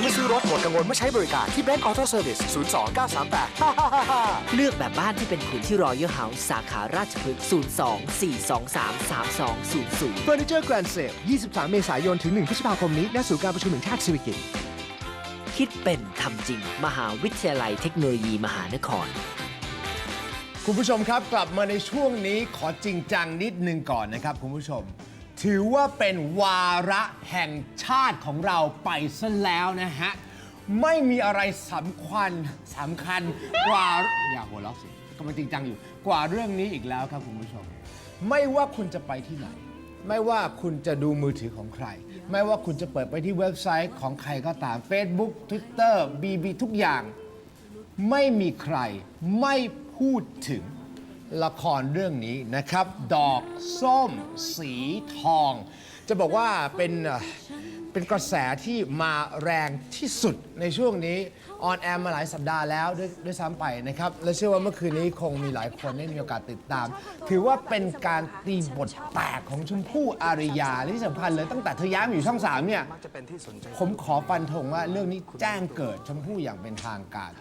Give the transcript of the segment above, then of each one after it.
เมื่อซื้อรถหมดกังวลเมื่อใช้บริการที่แบงก์ออโต้เซอร์วิส02 938เลือกแบบบ้านที่เป็นคุณที่รอยัลเฮาส์สาขาราชพฤกษ์02 423 3200เฟอร์นิเจอร์แกรนด์เซล23 เมษายนถึง 1 พฤษภาคมนี้ณศูนย์การประชุมแห่งชาติสิริกิติ์คิดเป็นทำจริง มหาวิทยาลัยเทคโนโลยีมหานครคุณผู้ชมครับกลับมาในช่วงนี้ขอจริงจังนิดนึงก่อนนะครับคุณผู้ชม ถือว่าเป็นวาระแห่งชาติของเราไปซะแล้วนะฮะ ไม่มีอะไรสำคัญสำคัญกว่า อย่าหัวเราะสิก็มันจริงจังอยู่ กว่าเรื่องนี้อีกแล้วครับคุณผู้ชม ไม่ว่าคุณจะไปที่ไหน ไม่ว่าคุณจะดูมือถือของใคร ไม่ว่าคุณจะเปิดไปที่เว็บไซต์ของใครก็ตาม Facebook Twitter BB ทุกอย่าง ไม่มีใครไม่พูดถึง ละครเรื่องนี้นะครับ ดอกส้มสีทอง จะบอกว่าเป็นเอ่อเป็นกระแสที่มาแรงที่สุดในช่วงนี้ออนแอร์มาหลายสัปดาห์แล้วด้วยด้วยซ้ำไปนะครับ และเชื่อว่าเมื่อคืนนี้คงมีหลายคนได้มีโอกาสติดตาม ถือว่าเป็นการตีบทแตกของชมพู่อาริยาและที่สำคัญเลยตั้งแต่เธอย้ายมาอยู่ช่องสามเนี่ย ผมขอฟันธงว่าเรื่องนี้แจ้งเกิดชมพู่อย่างเป็นทางการ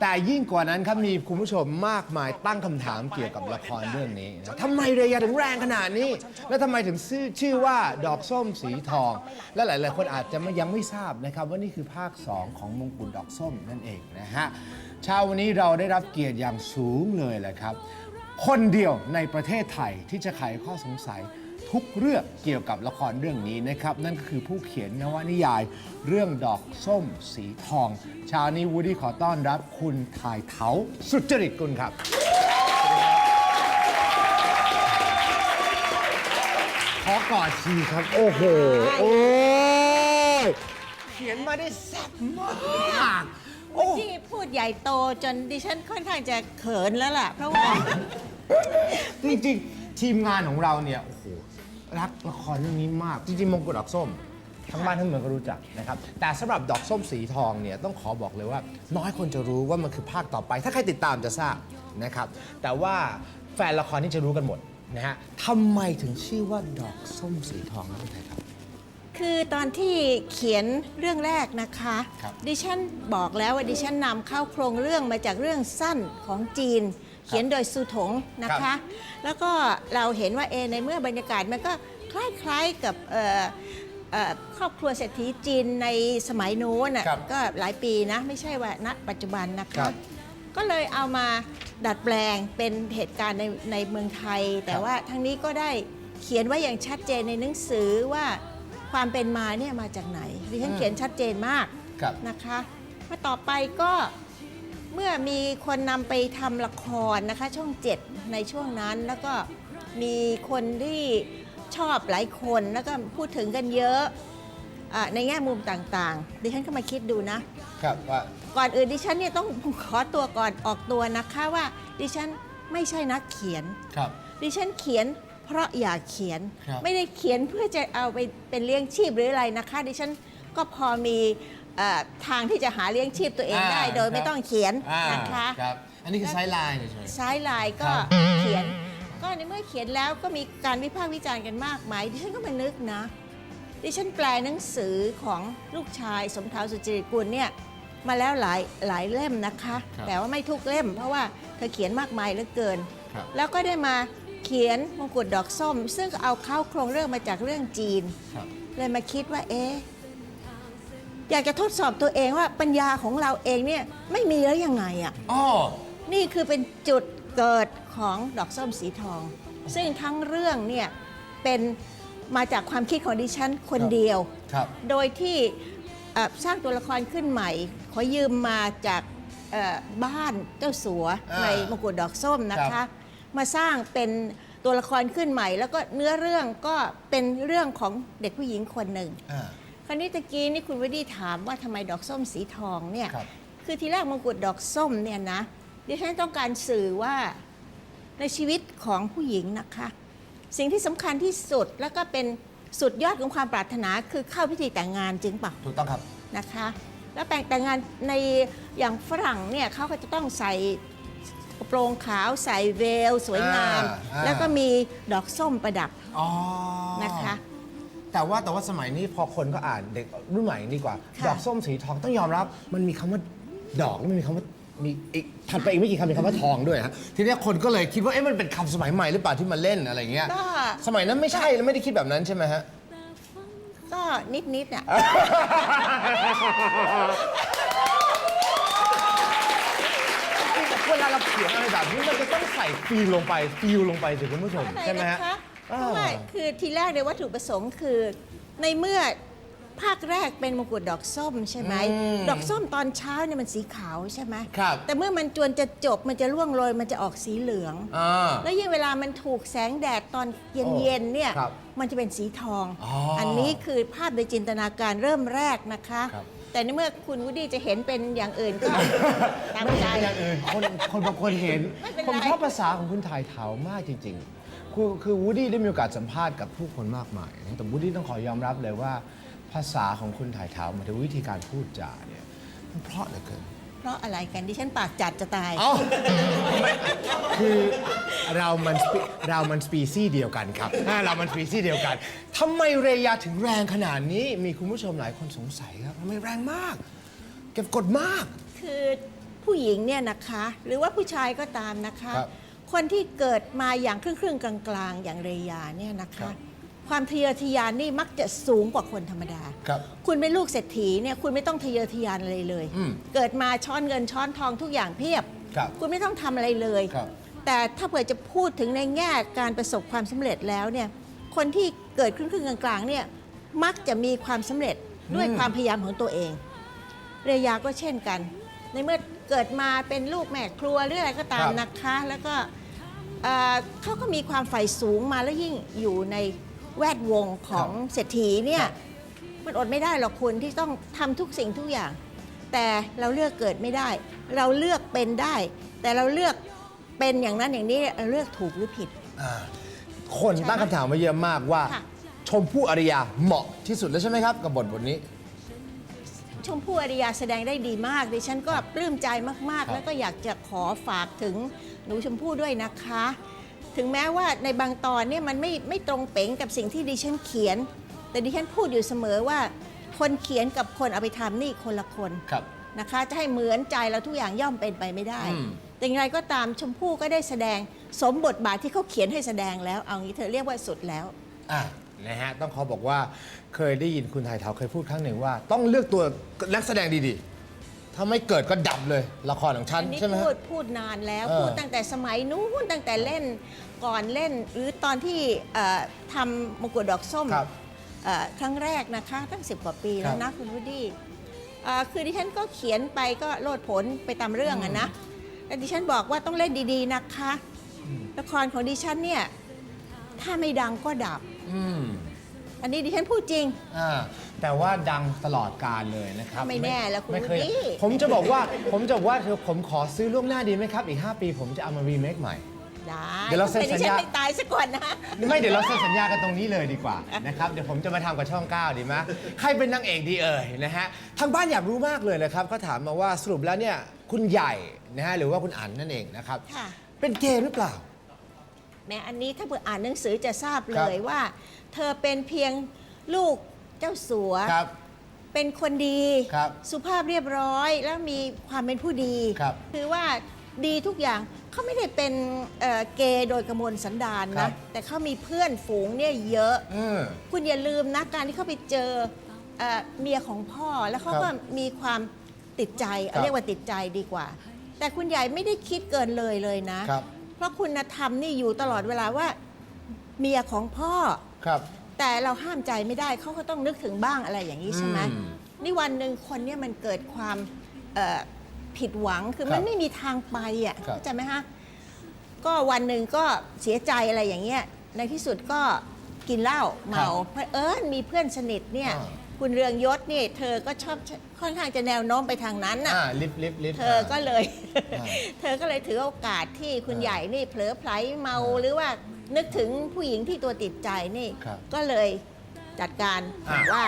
แต่ยิ่งกว่านั้นครับมีคุณผู้ชมมากมายตั้งคำถามเกี่ยวกับละครเรื่องนี้นะทำไมเรยาถึงแรงขนาดนี้ และทำไมถึงชื่อชื่อว่าดอกส้มสีทอง และหลาย ๆ คนอาจจะไม่ยังไม่ทราบนะครับ ว่านี่คือภาค 2 ของมงกุฎดอกส้มนั่นเองนะฮะเช้าวันนี้เราได้รับเกียรติอย่างสูงเลยแหละครับ คนเดียวในประเทศไทยที่จะไขข้อสงสัย ทุกเรื่องเกี่ยวกับละครเรื่องนี้นะครับ นั่นก็คือผู้เขียนนวนิยาย เรื่องดอกส้มสีทอง เช้านี้วูดดี้ขอต้อนรับคุณทายเถาสุจริตกุลครับ ขอกอดทีครับ โอ้โห โอ้ยเขียนมาได้แซ่บมาก โอ้ ที่พูดใหญ่โตจนดิฉันค่อนข้างจะเขินแล้วล่ะ เพราะว่า จริงๆ ทีมงานของเราเนี่ย โอ้โห รักละครเรื่องนี้มาก จริงๆมงกุฎดอกส้ม ทั้งบ้านทั้งเมืองก็รู้จักนะครับ แต่สำหรับดอกส้มสีทองเนี่ยต้องขอบอกเลยว่า น้อยคนจะรู้ว่ามันคือภาคต่อไป ถ้าใครติดตามจะทราบนะครับ แต่ว่าแฟนละครนี่จะรู้กันหมดนะฮะทำไมถึงชื่อว่าดอกส้มสีทองนะคุณไทยครับ คือตอนที่เขียนเรื่องแรกนะคะ ครับ ดิฉันบอกแล้วว่าดิฉันนำเข้าโครงเรื่องมาจากเรื่องสั้นของจีน เขียนโดยซูถงนะครัคะ บ แล้วก็เราเห็นว่าเอในเมื่อบรรยากาศมันก็คล้ายๆกับเอ่อเอ่อครอบครัวเศรษฐีจีนในสมัยโน้นน่ะครับก็หลายปีนะไม่ใช่ว่าณปัจจุบันนะครัคะ บ ก็เลยเอามาดัดแปลงเป็นเหตุการณ์ในในเมืองไทย แต่ครับว่าทั้งนี้ก็ได้เขียนไว้อย่างชัดเจนในหนังสือว่าความเป็นมาเนี่ยมาจากไหนดิฉันเขียนชัดเจนมาก ครับ นะคะมาต่อไปก็ เมื่อมีคนนำไปทำละครนะคะช่องเจ็ดในช่วงนั้นแล้วก็มีคนที่ชอบหลายคนแล้วก็พูดถึงกันเยอะอะในแง่มุมต่างๆ ดิฉันก็มาคิดดูนะ ครับว่าก่อนอื่นดิฉันเนี่ยต้องขอตัวก่อนออกตัวนะคะว่า ดิฉันไม่ใช่นักเขียน ครับ ดิฉันเขียนเพราะอยากเขียน ครับ ไม่ได้เขียนเพื่อจะเอาไปเป็นเลี้ยงชีพหรืออะไรนะคะ ดิฉันก็พอมี เอ่อทางที่จะหาเลี้ยงชีพตัวเองได้ อ่าโดยคไม่รับ ต้องเขียนอ่านะคะครับ อันนี้คือไซด์ไลน์เฉย ซ้ายลายก็ครับ เขียน ก็ในเมื่อเขียนแล้วก็มีการวิพากษ์วิจารณ์กันมากมายดิฉันก็มานึกนะ ดิฉันแปลหนังสือของลูกชายสมเทาสุจริตกุลเนี่ยมาแล้วหลายหลายเล่มนะคะ ครับ แต่ว่าไม่ทุกเล่ม เพราะว่าเธอเขียนมากมายเหลือเกินครับ แล้วก็ได้มาเขียนมงกุฎดอกส้ม ซึ่งเอาเข้าโครงเรื่องมาจากเรื่องจีนๆครับ เลยมาคิดว่าเอ๊ะ อยากจะทดสอบตัวเองว่าปัญญาของเราเองเนี่ยไม่มีแล้วยังไงอะอ๋อ นี่คือเป็นจุดเกิดของดอกส้มสีทอง ซึ่งทั้งเรื่องเนี่ยเป็นมาจากความคิดของดิฉันคนเดียว ครับ โดยที่เอ่อสร้างตัวละครขึ้นใหม่ ขอยืมมาจากเอ่อบ้านเจ้าสัวอ่าในมงกุฎดอกส้มนะครัคะ บ มาสร้างเป็นตัวละครขึ้นใหม่ แล้วก็เนื้อเรื่องก็เป็นเรื่องของเด็กผู้หญิงคนหนึ่ง อ่า คราวนี้ตะกี้นี่คุณวดีถามว่าทำไมดอกส้มสีทองเนี่ยครับ คือทีแรกมงกุฎดอกส้มเนี่ยนะดิฉันต้องการสื่อว่าในชีวิตของผู้หญิงนะคะ สิ่งที่สำคัญที่สุดแล้วก็เป็นสุดยอดของความปรารถนาคือเข้าพิธีแต่งงานจริงเปล่า ถูกต้องครับ นะคะ แล้วแต่งแต่งงานในอย่างฝรั่งเนี่ยเขาก็จะต้องใส่กระโปรงขาวใส่เวล สวยงาม อ่าอ่า แล้วก็มีดอกส้มประดับอ๋อนะคะ แต่แต่ว่าแต่ว่าสมัยนี้พอคนก็อ่านเด็กรุ่นใหม่ดีกว่า ค่ะ ดอกส้มสีทองต้องยอมรับ มันมีคำว่าดอกแล้วมันมีคำว่ามีอีกถัดไปอีกไม่กี่คำมีคำว่าทองด้วยฮะทีเนี้ยคนก็เลยคิดว่าเอ๊ะมันเป็นคำสมัยใหม่หรือเปล่าที่มาเล่นอะไรเงี้ยก็ สมัยนั้นไม่ใช่ไม่ได้คิดแบบนั้นใช่ไหมฮะ ก็นิดๆอะ เวลาเราเขียนอะไรแบบนี้มันจะต้องใส่ฟีลลงไปฟีลลงไปสิคุณผู้ชม อะไรใช่ไหมนะฮะคะ เพอ่าราะว่าคือทีแรกในยวัตถุประสงค์คือ ในเมื่อภาคแรกเป็นมงกุฎดอกส้มใช่ไหมดอกส้มตอนเช้าเนี่ยมันสีขาวใช่ไหมครับ แต่เมื่อมันจวนจะจบมันจะร่วงโรยมันจะออกสีเหลือง อ่า แล้วยิ่งเวลามันถูกแสงแดดตอนเย็นๆเนี่ยครับมันจะเป็นสีทองอ๋ออันนี้คือภาพในจินตนาการเริ่มแรกนะคะ ครับ แต่ในเมื่อคุณวูดดี้จะเห็นเป็นอย่างอื่นก็ ตามไม่ใจ ใช่อย่างอื่นคนคนบางคนเห็น ไม่เป็นไร ผมชอบภาษาของคุณถ่ายเถามากจริง ๆ คือคือวูดดี้ได้มีโอกาสสัมภาษณ์กับผู้คนมากมายนะแต่วูดดี้ต้องขอยอมรับเลยว่า ภาษาของคุณถ่ายเถาหมายถึงวิธีการพูดจาเนี่ยมันเพราะเหลือเกิน เพราะอะไรกันดิฉันปากจัดจะตาย เอ้าไม่คือเรามัน spe- เรามันสปีซี่เดียวกันครับอ่าเรามันสปีซี่เดียวกันทำไมเรยาถึงแรงขนาดนี้ มีคุณผู้ชมหลายคนสงสัยครับทำไมแรงมาก เก็บกดมาก คือผู้หญิงเนี่ยนะคะ หรือว่าผู้ชายก็ตามนะคะ ครับ คนที่เกิดมาอย่างครึ่งครึ่งๆกลางๆ อย่างเรยาเนี่ยนะครัคะ บ ความทะเยอทะยานนี่มักจะสูงกว่าคนธรรมดา ครับ คุณเป็นลูกเศรษฐีเนี่ยคุณไม่ต้องทะเยอทะยานอะไรเลย อืม เกิดมาช้อนเงินช้อนทองทุกอย่างเพียบ ครับ คุณไม่ต้องทำอะไรเลย ครับ แต่ถ้าเผื่อจะพูดถึงในแง่การประสบความสำเร็จแล้วเนี่ย คนที่เกิดครึ่งครึ่งๆกลางๆเนี่ยมักจะมีความสำเร็จด้วยความพยายามของตัวเอง เรยาก็เช่นกัน ในเมื่อเกิดมาเป็นลูกแม่ครัวหรืออะไรก็ตามครับนะคะ แล้วก็ เอ่อเขาก็มีความใฝ่สูงมาแล้วยิ่งอยู่ในแวดวงของเศรษฐีเนี่ยมันอดไม่ได้หรอกคุณที่ต้องทำทุกสิ่งทุกอย่าง แต่เราเลือกเกิดไม่ได้ เราเลือกเป็นได้ แต่เราเลือกเป็นอย่างนั้นอย่างนี้เราเลือกถูกหรือผิด อ่าคนตั้งคำถามมาเยอะมากว่า ค่ะ ชมพู่อารยาเหมาะที่สุดแล้วใช่ไหมครับกับบทบทนี้ ชมพู่อริยาแสดงได้ดีมาก ดิฉันก็ปลื้มใจมากครับๆแล้วก็อยากจะขอฝากถึงหนูชมพู่ด้วยนะคะ ถึงแม้ว่าในบางตอนเนี่ยมันไม่ไม่ตรงเป๋งกับสิ่งที่ดิฉันเขียน แต่ดิฉันพูดอยู่เสมอว่า คนเขียนกับคนเอาไปทำนี่คนละคนครับนะคะจะให้เหมือนใจเราทุกอย่างย่อมเป็นไปไม่ได้ อืม แต่อย่างไรก็ตามชมพู่ก็ได้แสดงสมบทบาทที่เขาเขียนให้แสดงแล้ว เอางี้เธอเรียกว่าสุดแล้ว อ่า นะฮะต้องขอบอกว่าเคยได้ยินคุณไทยเทาเคยพูดครั้งหนึ่งว่า ต้องเลือกตัวนักแสดงดีๆ ถ้าไม่เกิดก็ดับเลยละครของฉันอันนี้ใช่ไหมฮะ พูดพูดนานแล้วเออพูดตั้งแต่สมัยนู้นตั้งแต่เล่นก่อนเล่น หรือตอนที่เอ่อทำมงกุฎดอกส้มครับเอ่อครั้งแรกนะคะตั้งสิบกว่าปีแล้ครัวบนะคุณวุฒิเอ่อคือดิฉันก็เขียนไปก็โลดผลไปตามเรื่องอะนะแต่ดิฉันบอกว่าต้องเล่นดีๆนะคะ ละครของดิฉันเนี่ยถ้าไม่ดังก็ดับ อืมอันนี้ดิฉันพูดจริง อ่าแต่ว่าดังตลอดการเลยนะครับไม่แน่แล้วคุณไม่เคยวุฒิผมจะบอกว่าผมจะบอกว่าเธอผมขอซื้อล่วงหน้าดีไหมครับ อีก 5 ปี ผมจะเอามารีเมคใหม่ ได้เดี๋ยวเราเซ็นแต่ดิฉัสัญญา ไม่ตายซะก่อนนะ ไม่เดี๋ยวเราเซ็นสัญญากันตรงนี้เลยดีกว่านะครับเดี๋ยวผมจะมาทำกับช่อง 9 ดีไหมใครเป็นนางเอกดีเอ่ยนะฮะทางบ้านอยากรู้มากเลยนะครับเขาถามมาว่าสรุปแล้วเนี่ยคุณใหญ่นะฮะหรือว่าคุณอั๋นนั่นเองนะครับค่ะ เป็นเกย์หรือเปล่า แม้อันนี้ถ้าเผื่ออ่านหนังสือจะทราบคเลรับยว่า เธอเป็นเพียงลูกเจ้าสัว ครับ เป็นคนดีครับสุภาพเรียบร้อยแล้วมีความเป็นผู้ดีครับคือว่าดีทุกอย่างเขาไม่ได้เป็นเอ่อเกย์โดยกระมวลสันดานครันะบ แต่เขามีเพื่อนฝูงเนี่ยเยอะอืมคุณอย่าลืมนะการที่เขาไปเจอเอ่อเมียของพ่อแล้วเขาครับก็มีความติดใจครัเอาบเรียกว่าติดใจดีกว่า แต่คุณใหญ่ไม่ได้คิดเกินเลยเลยนะ ครับ เพราะคุณธรรมนี่อยู่ตลอดเวลาว่าเมียของพ่อ ครับ แต่เราห้ามใจไม่ได้เขาก็ต้องนึกถึงบ้างอะไรอย่างนี้ใช่ไหมอืมนี่วันหนึ่งคนเนี่ยมันเกิดความเอ่อผิดหวังคือครับมันไม่มีทางไปอะครับ เข้าใจไหมฮะก็วันหนึ่งก็เสียใจอะไรอย่างเงี้ยในที่สุดก็ กินเหล้าเมาเพราะเอิญมีเพื่อนสนิทเนี่ยอ่า คุณเรืองยศนี่เธอก็ชอบค่อนข้างจะแนวโน้มไปทางนั้นน่ะ อ่าลิฟต์ลิฟต์ลิฟต์ เธอก็เลย อ่า เธอก็เลยถือโอกาสที่คุณอ่าใหญ่นี่เผลอไผลเมาอ่าหรือว่านึกถึงผู้หญิงที่ตัวติดใจนี่ ครับก็เลยจัดการอ่า ว่า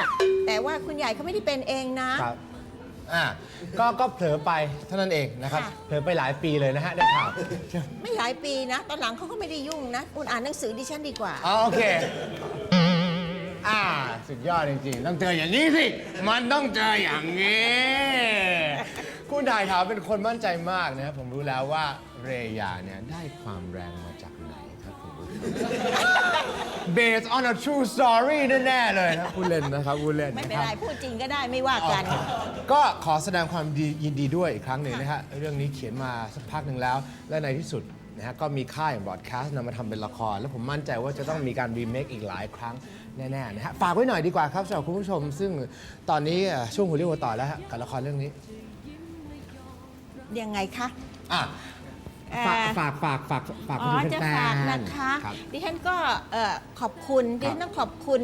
แต่ว่าคุณใหญ่เขาไม่ได้เป็นเองนะ ครับ อ่าก็ก็เผลอไปเท่านั้นเองนะครับค่ะ เผลอไปหลายปีเลยนะฮะได้ข่าวไม่หลายปีนะ ตอนหลังเขาก็ไม่ได้ยุ่งนะ คุณอ่านหนังสือดิฉันดีกว่า อ๋อโอเคอ่าสุดยอดจริงๆ ต้องเจออย่างนี้สิ มันต้องเจออย่างนี้คุณถ่ายถามเป็นคนมั่นใจมากนะครับผมรู้แล้วว่าเรยาเนี่ยได้ความแรงมาจาก Based on a true story แน่ๆเลยนะพูดเล่นนะครับพูดเล่นไม่นะเป็นครับไร พูดจริงก็ได้ไม่ว่ากัน ก็ขอแสดงความดียินดีด้วยอีกครั้งหนึ่งนะฮะเรื่องนี้เขียนมาสักพักหนึ่งแล้ว และในที่สุดนะฮะก็มีค่ายบอดแคสต์นำมาทำเป็นละคร แล้วผมมั่นใจว่าจะต้องมีการรีเมคอีกหลายครั้งแน่ๆนะฮะฝากไว้หน่อยดีกว่าครับสำหรับคุณผู้ชม ซึ่งตอนนี้เอ่อช่วงหัวเรียวหัวต่อแล้วฮะกับละครเรื่องนี้ยังไงคะ อะฝาก เอ่อ ฝากฝากฝากฝากอ๋คุณอผู้ชจะมแฟฝากนนะคะครับ ดิฉันก็เอ่อขอบคุณ ดิฉันต้องขอบคุณ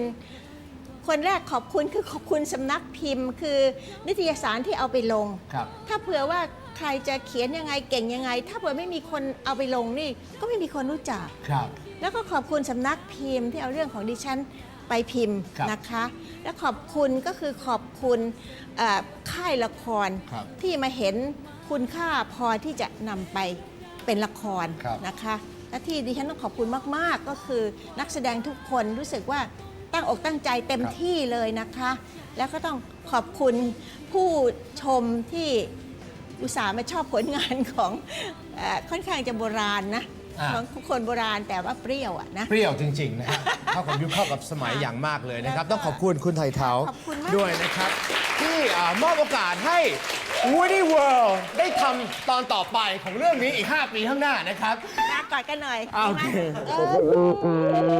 คนแรกขอบคุณคือขอบคุณสำนักพิมพ์ คือนิตยสารที่เอาไปลง ครับ ถ้าเผื่อว่าใครจะเขียนยังไงเก่งยังไง ถ้าเผื่อไม่มีคนเอาไปลงนี่ ก็ไม่มีคนรู้จัก ครับ แล้วก็ขอบคุณสำนักพิมพ์ที่เอาเรื่องของดิฉันไปพิมพ์ครับนะคะ และขอบคุณก็คือขอบคุณเอ่อค่ายละครครับ ที่มาเห็นคุณค่าพอที่จะนำไป เป็นละครครับนะคะและที่ดิฉันต้องขอบคุณมาก ๆ ก็คือนักแสดงทุกคนรู้สึกว่าตั้งอกตั้งใจเต็มที่เลยนะคะ แล้วก็ต้องขอบคุณผู้ชมที่อุตส่าห์มาชอบผลงานของเออค่อนข้างจะโบราณนะอ่า ของคนโบราณแต่ว่าเปรี้ยวอะนะ เปรี้ยวจริง ๆ นะฮะ เข้ากับยุคเข้ากับสมัยอย่างมากเลยนะครับแล้วก็ต้องขอบคุณคุณไทยเทาขอบคุณมากด้วยนะครับ ที่อ่ามอบโอกาสให้ Woody World ได้ทำตอนต่อไปของเรื่องนี้อีก 5 ปีข้างหน้านะครับลากอดกันหน่อยอ่าโอเคเออ